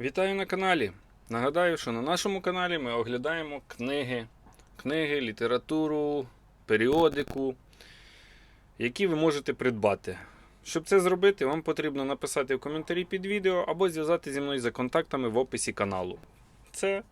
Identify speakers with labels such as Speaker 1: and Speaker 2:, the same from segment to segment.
Speaker 1: Вітаю на каналі. Нагадаю, що на нашому каналі ми оглядаємо книги, книги, літературу, періодику, які ви можете придбати. Щоб це зробити, вам потрібно написати в коментарі під відео або зв'язати зі мною за контактами в описі каналу. Це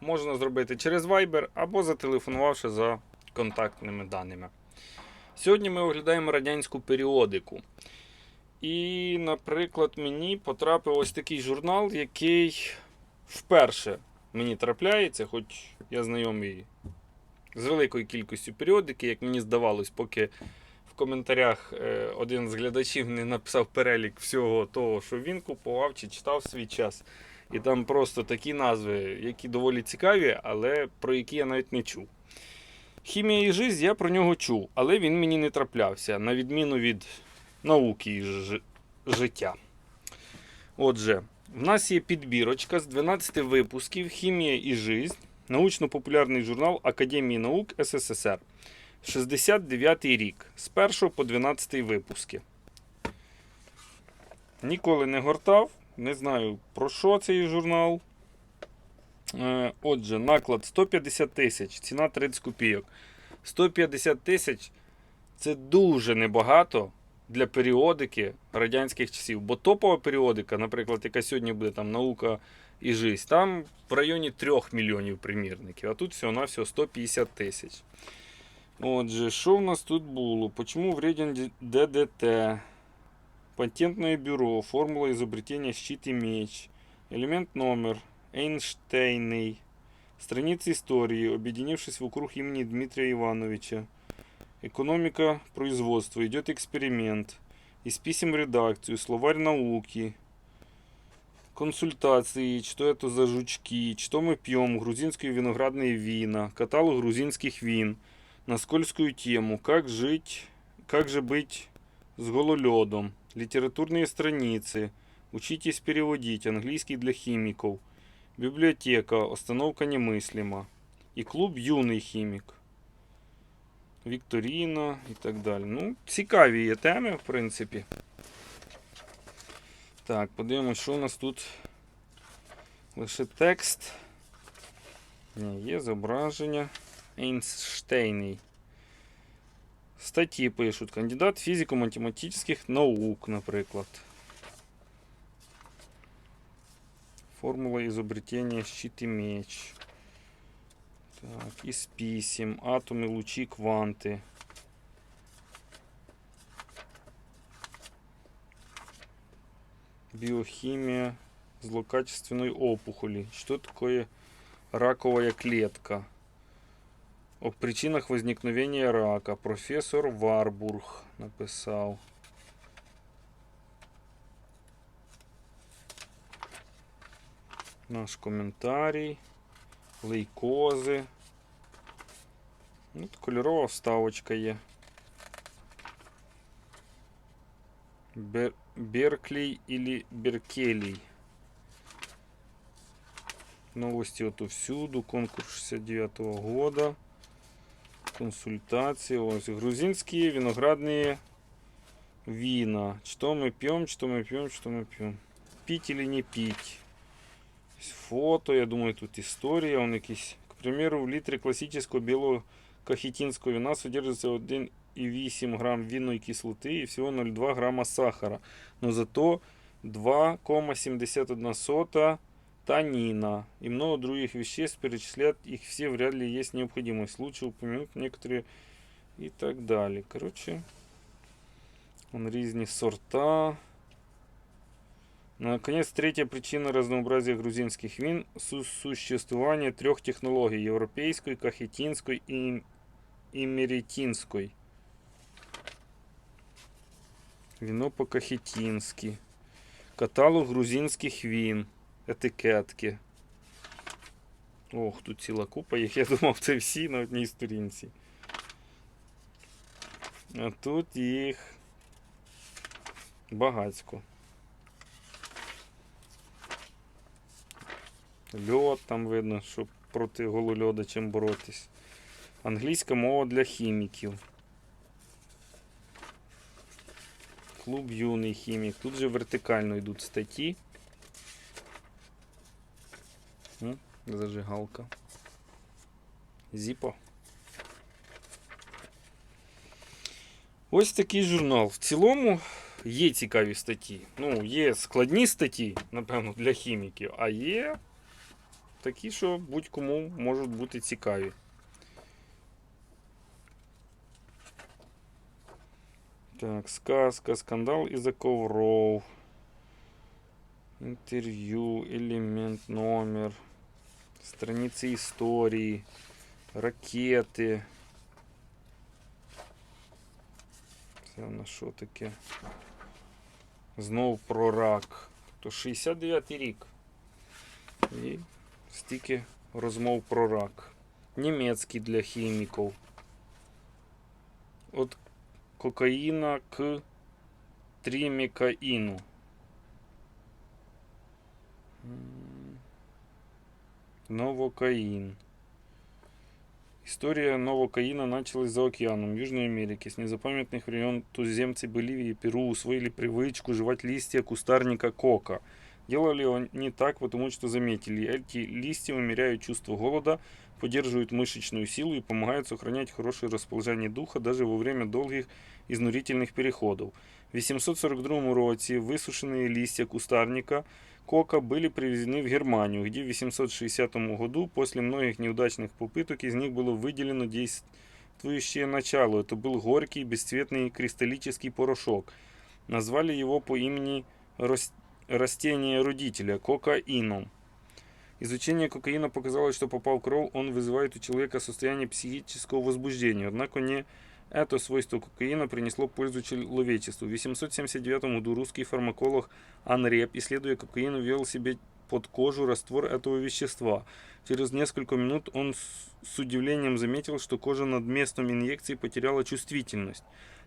Speaker 1: можна зробити через Viber або зателефонувавши за контактними даними. Сьогодні ми оглядаємо радянську періодику. І, наприклад, мені потрапив ось такий журнал, який вперше мені трапляється, хоч я знайомий з великою кількістю періодики, як мені здавалось, поки в коментарях е, один з глядачів не написав перелік всього того, що він купував чи читав свій час. І там просто такі назви, які доволі цікаві, але про які я навіть не чув. Хімія і жизнь я про нього чув, але він мені не траплявся, на відміну від науки і ж- життя. Отже, в нас є підбірочка з 12 випусків Хімія і жизнь, научно-популярний журнал Академії наук СССР. 69 рік, з 1 по 12 випуски. Ніколи не гортав, не знаю про що цей журнал. Е, Отже, наклад 150 тисяч, ціна 30 копійок. 150 тисяч це дуже небагато для періодики радянських часів. Бо топова періодика, наприклад, яка сьогодні буде там наука і жизнь, там в районі 3 мільйонів примірників, а тут всього на всього 150 тисяч. Отже, що в нас тут було? Почему вреден Д- ДДТ? Патентное бюро, формула изобретения щит и меч, элемент номер, Эйнштейный, страницы истории, объединившись вокруг имени Дмитрия Ивановича, экономика производства, идет эксперимент, из писем редакцию, словарь науки, консультации, что это за жучки, что мы пьем, грузинские виноградные вина, каталог грузинских вин, на скользкую тему, как жить, как же быть с гололедом, литературные страницы, учитесь переводить, английский для химиков, библиотека, остановка немыслима, и клуб юный химик. Вікторіна і так далі. Ну, цікаві є теми, в принципі. Так, подивимось, що у нас тут. Лише текст. Ні, є зображення. Эйнштейний. Статті пишуть. Кандидат фізико-математичних наук, наприклад. Формула изобретения щит и меч. Так, із писем, атоми, лучі, кванти. Биохимия злокачественной опухоли. Что такое раковая клетка? О причинах возникновения рака. Професор Варбург написав. Наш коментарій. Лейкози. От кольорова вставочка є. Бер... Берклей или Беркелей. Новости отовсюду. Конкурс 69-го года. Консультации. Ось. Грузинские виноградные вина. Что мы пьем, что мы пьем, что мы пьем. Пить или не пить Ось Фото, я думаю, тут історія. Он якийсь. К примеру, в літрі класичного білого кахетинського вина содержится 1,8 грам винной кислоты и всего 0,2 грамма сахара. Но зато 2,71 сота танина и много других веществ. Перечислять их все вряд ли есть необходимость. Лучше упомянуть некоторые и так далее. Короче, он різні сорта. Наконец, третья причина разнообразия грузинских вин – су- существование трех технологий – европейской, кахетинской и имеретинской. Вино по-кахетински. Каталог грузинських він. Етикетки. Ох, тут ціла купа їх. Я думав, це всі на одній сторінці. А тут їх багацько. Льод там видно, щоб проти голольода чим боротись. Англійська мова для хіміків. Клуб юний хімік. Тут же вертикально йдуть статті. Зажигалка. Зіпо. Ось такий журнал. В цілому є цікаві статті. Ну, є складні статті, напевно, для хіміків, а є такі, що будь-кому можуть бути цікаві. Так, сказка, скандал із-за ковров. Интервью, элемент, номер, страницы истории, ракети. Це на що таке? Знов про рак. То 69-й рік. І стільки розмов про рак. Німецький для хіміків. От кокаїна к тримікаїну. М, Новокаин. История Новокаина началась за океаном в Южной Америке. С незапамятных времен туземцы Боливии и Перу усвоили привычку жевать листья кустарника кока. Делали они так, потому что заметили, эти листья умеряют чувство голода, поддерживают мышечную силу и помогают сохранять хорошее расположение духа даже во время долгих изнурительных переходов. В 842 році высушенные листья кустарника Кока были привезены в Германию, где в 860 году после многих неудачных попыток из них было выделено действующее начало. Это был горький бесцветный кристаллический порошок. Назвали его по имени рас- растения родителя – кокаином. Изучение кокаина показало, что попав в кровь, он вызывает у человека состояние психического возбуждения. Однако не это свойство кокаина принесло пользу человечеству. В 879 году русский фармаколог Анреп, исследуя кокаин, ввел себе под кожу раствор этого вещества. Через несколько минут он с удивлением заметил, что кожа над местом инъекции потеряла чувствительность.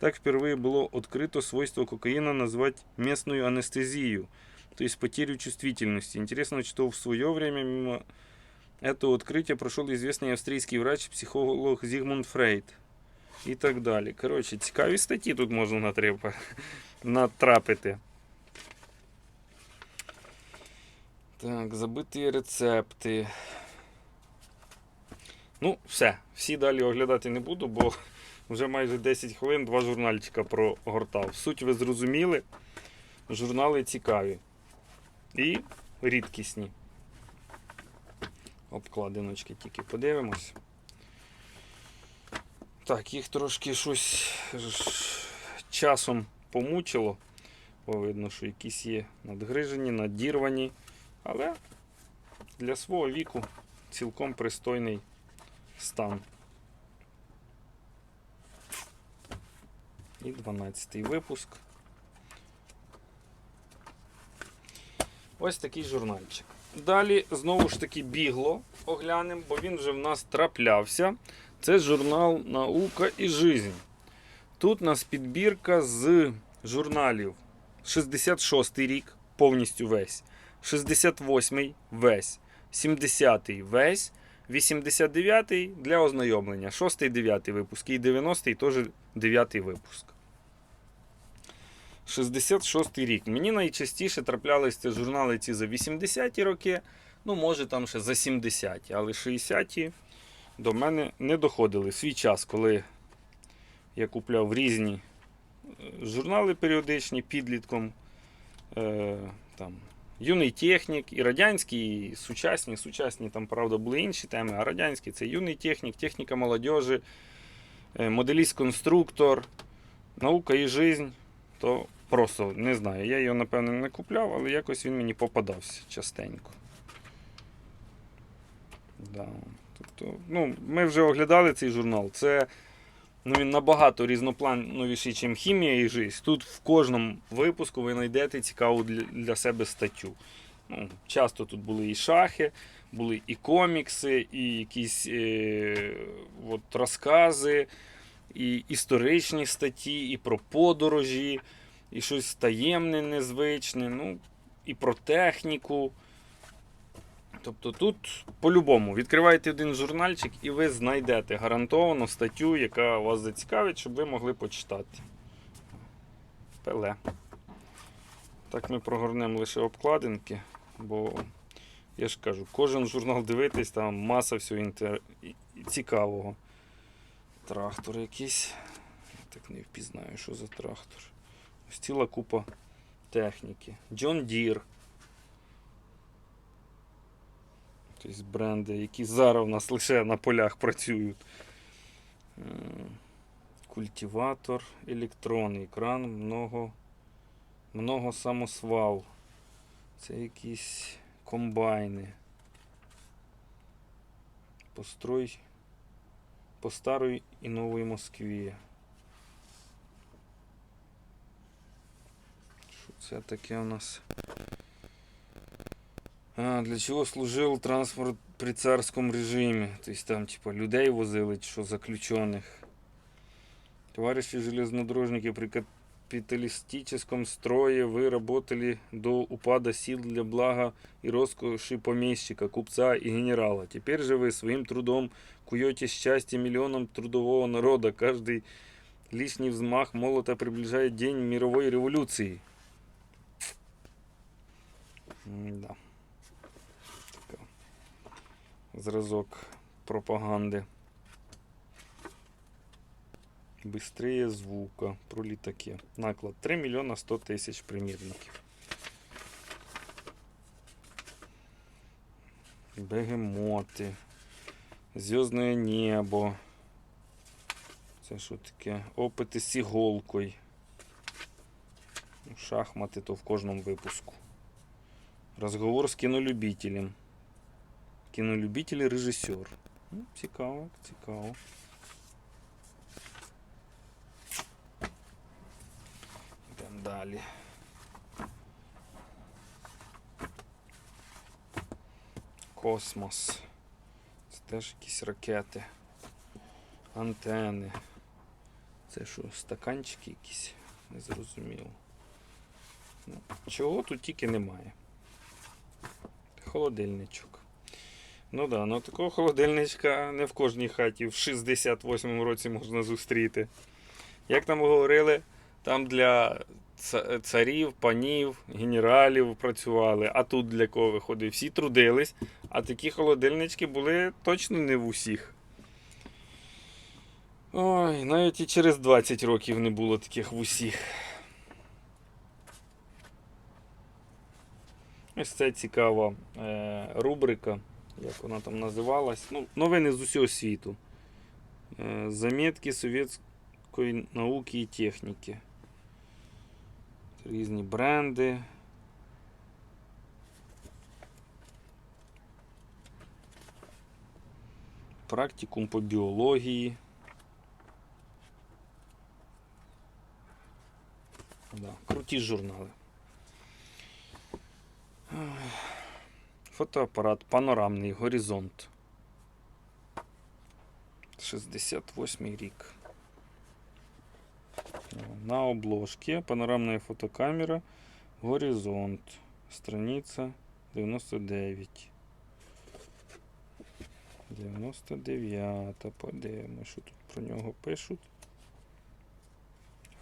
Speaker 1: Так впервые было открыто свойство кокаина назвать местную анестезию, то есть потерю чувствительности. Интересно, что в свое время мимо этого открытия прошел известный австрийский врач, психолог Зигмунд Фрейд і так далі. Коротше, цікаві статті тут можна натрапа- натрапити. Так, забиті рецепти. Ну, все. Всі далі оглядати не буду, бо вже майже 10 хвилин два журнальчика прогортав. Суть ви зрозуміли. Журнали цікаві. І рідкісні. Обкладиночки тільки подивимось. Так, їх трошки щось часом помучило. Бо видно, що якісь є надгрижені, надірвані. Але для свого віку цілком пристойний стан. І 12-й випуск. Ось такий журнальчик. Далі знову ж таки бігло оглянемо, бо він вже в нас траплявся. Це журнал Наука і жизнь. Тут у нас підбірка з журналів 66-й рік, повністю весь, 68-й весь, 70-й весь, 89-й для ознайомлення, 6-й, 9-й випуск і 90 теж 9-й випуск. 66 рік. Мені найчастіше траплялися журнали ці за 80-ті роки, ну, може там ще за 70-ті, але 60-ті до мене не доходили. Свій час, коли я купляв різні е, журнали періодичні підлітком. Е, там, Юний технік, і радянські, і сучасні. Сучасні там, правда, були інші теми, а радянські це юний технік, техніка молодежі, е, моделіст-конструктор, наука і жизнь. То просто не знаю. Я його, напевно, не купляв, але якось він мені попадався частенько. Да. Тобто, ну, ми вже оглядали цей журнал. Це ну, він набагато різноплановіший, ніж хімія і жизнь. Тут в кожному випуску ви знайдете цікаву для себе статтю. Ну, часто тут були і шахи, були і комікси, і якісь е, от, розкази, і історичні статті, і про подорожі, і щось таємне, незвичне, ну, і про техніку. Тобто тут по-любому відкриваєте один журнальчик і ви знайдете гарантовано статтю, яка вас зацікавить, щоб ви могли почитати. Пеле. Так ми прогорнемо лише обкладинки, бо Я ж кажу, кожен журнал дивитись, там маса всього інтер... цікавого. Трактор якийсь. Я так не впізнаю, що за трактор. Ось ціла купа техніки. John Deere. Тобто бренди, які зараз у нас лише на полях працюють. М, Культиватор, електронний кран, много, много самосвал. Це якісь комбайни. Построй по старой і новій Москві. Це таке у нас? А, для чого служив транспорт при царському режимі? Тобто там, типа, людей возили, чи що заключених. Товарищи железнодорожники, при капиталистическом строе вы работали до упада сил для блага и роскоши помещика, купца и генерала. Теперь же вы своим трудом куете счастье миллионам трудового народа. Каждый лишний взмах молота приближает день мировой революции. Да. Така. Зразок пропаганди. Быстрее звука про літаки. Наклад 3 мільйона 100 тисяч примірників. Бегемоти. Зв'язне небо. Це що таке? Опити з іголкою. Шахмати то в кожному випуску. Розговор з кінолюбителем. Кінолюбитель і режисер. Ну, цікаво, цікаво. Йдемо далі. Космос. Це теж якісь ракети. Антени. Це що, стаканчики якісь? Не зрозуміло. Ну, чого тут тільки немає. Холодильничок. Ну да, ну такого холодильничка не в кожній хаті в 68-му році можна зустріти. Як там говорили, там для царів, панів, генералів працювали, а тут для кого виходить? Всі трудились, а такі холодильнички були точно не в усіх. Ой, навіть і через 20 років не було таких в усіх. Ось це цікава е, рубрика, як вона там називалась. Ну, новини з усього світу. Е, Замітки совєтської науки і техніки. Різні бренди. Практикум по біології. Да, круті журнали. Фотоапарат панорамний горизонт. 68 рік. На обложке панорамная фотокамера Горизонт. Страница 99. 99. Подивимось, що тут про нього пишуть.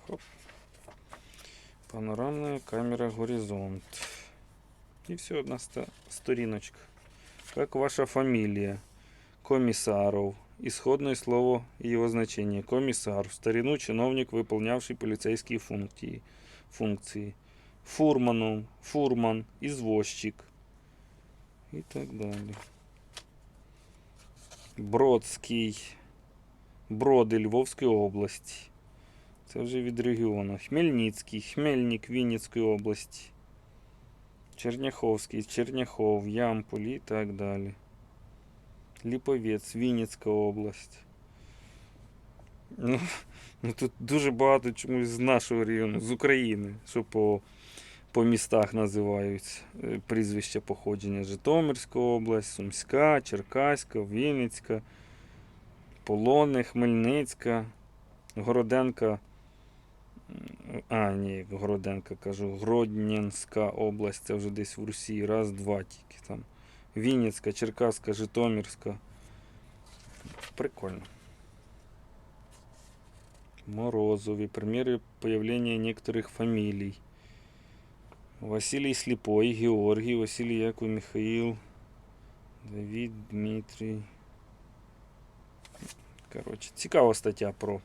Speaker 1: Хоп. Панорамная камера Горизонт. И все, одна сторіночка. Как ваша фамилия? Комиссаров. Исходное слово и его значение. Комиссар. В старину чиновник, выполнявший полицейские функции. функции. Фурманом. Фурман. Извозчик. И так далее. Бродський. Броди Львовської області. Це вже від регіону. Хмельницький. Хмельник Вінницької області. Черняховський, Черняхов, Ямполь і так далі. Ліповець, Вінницька область. Ну, ну тут дуже багато чомусь з нашого району, з України, що по, по містах називають е, прізвища походження. Житомирська область, Сумська, Черкаська, Вінницька, Полони, Хмельницька, Городенка. А, ні, Городенка кажу, Гродненська область, це вже десь в Росії. Раз, два тільки там. Вінницька, Черкаська, Житомирська. Прикольно. Морозові. Примеры появления некоторых фамилий. Василий Слепой, Георгий, Василий Яков, Михаил, Давід Дмитрій. Коротше, цікава стаття про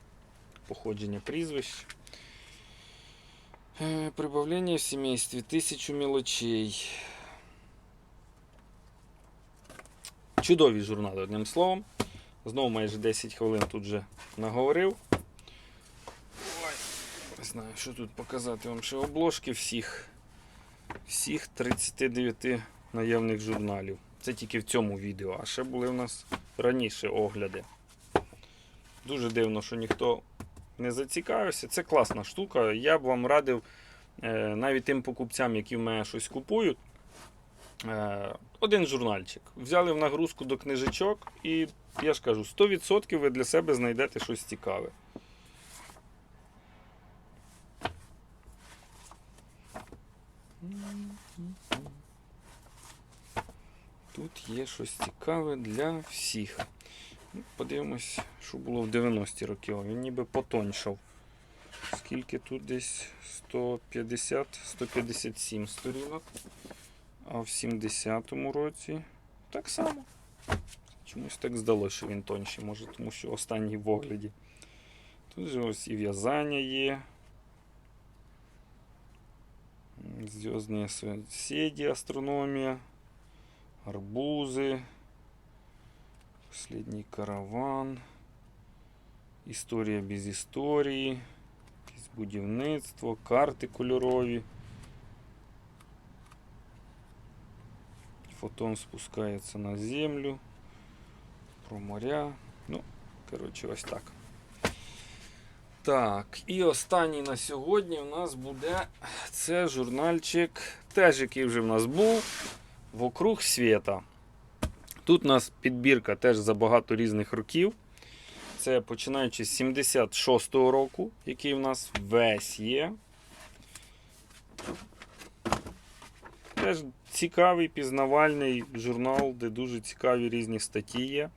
Speaker 1: походження прізвищ. Прибавлення в сімействі. Тисячу мілочей. Чудові журнали, одним словом. Знову майже 10 хвилин тут вже наговорив. Не знаю, що тут показати вам ще обложки всіх. Всіх 39 наявних журналів. Це тільки в цьому відео, а ще були в нас раніше огляди. Дуже дивно, що ніхто не зацікавився. Це класна штука. Я б вам радив е, навіть тим покупцям, які в мене щось купують. Е, один журнальчик. Взяли в нагрузку до книжечок, і я ж кажу, 100% ви для себе знайдете щось цікаве. Тут є щось цікаве для всіх. Ну, Подивимось, що було в 90-ті роки. Він ніби потоньшав. Скільки тут десь 150-157 сторінок. А в 70-му році так само. Чомусь так здалося, що він тонший, може, тому що останній в огляді. Тут же ось і в'язання є. Зв'язні сусіді, астрономія, арбузи, Последній караван, Історія без історії, якесь будівництво, карти кольорові. Фотон спускається на землю. Про моря. Ну, коротше, ось так. Так, і останній на сьогодні у нас буде це журнальчик, теж який вже в нас був. Вокруг світа. Тут у нас підбірка теж за багато різних років. Це починаючи з 76-го року, який в нас весь є. Теж цікавий пізнавальний журнал, де дуже цікаві різні статті є.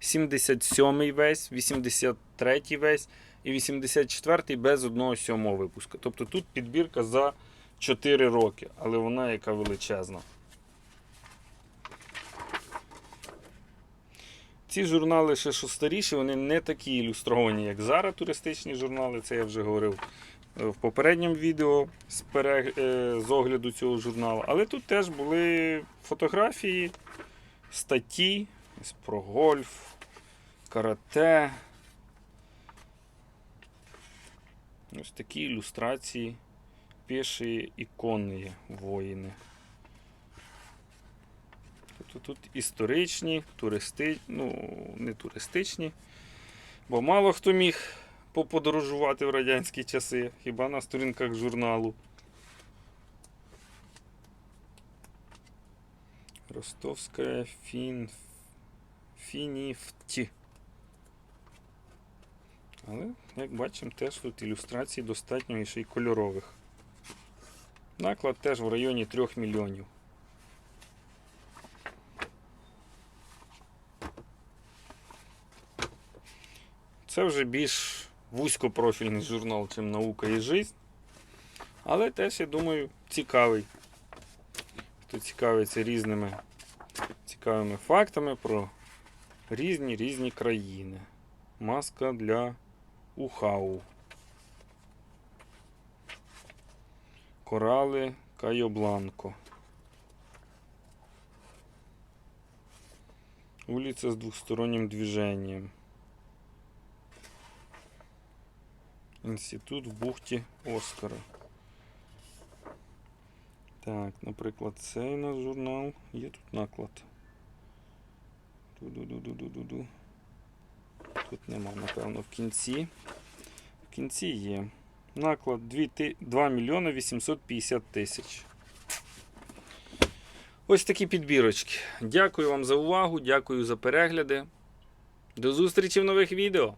Speaker 1: 77-й весь, 83-й весь і 84-й без одного сьомого випуска. Тобто тут підбірка за 4 роки, але вона яка величезна. Ці журнали ще що старіші, вони не такі ілюстровані, як зараз туристичні журнали. Це я вже говорив е, в попередньому відео з, перег... е, з огляду цього журналу. Але тут теж були фотографії, статті про гольф, карате. Ось такі ілюстрації піші і воїни. Тобто тут історичні, туристи... ну, не туристичні, бо мало хто міг поподорожувати в радянські часи, хіба на сторінках журналу. Ростовська фін... Фініфті. Але, як бачимо, теж тут ілюстрацій достатньо і ще й кольорових. Наклад теж в районі 3 мільйонів. Це вже більш вузькопрофільний журнал, чим наука і жизнь. Але теж, я думаю, цікавий. Хто цікавиться різними цікавими фактами про різні різні країни. Маска для Ухау. Корали Кайобланко. Улица с двухсторонним движением. Інститут в бухті Оскара. Так, наприклад, цей у нас журнал. Є тут наклад. Ду-ду-ду-ду-ду-ду. Тут нема, напевно, в кінці. В кінці є. Наклад 2 мільйони 850 тисяч. Ось такі підбірочки. Дякую вам за увагу, дякую за перегляди. До зустрічі в нових відео.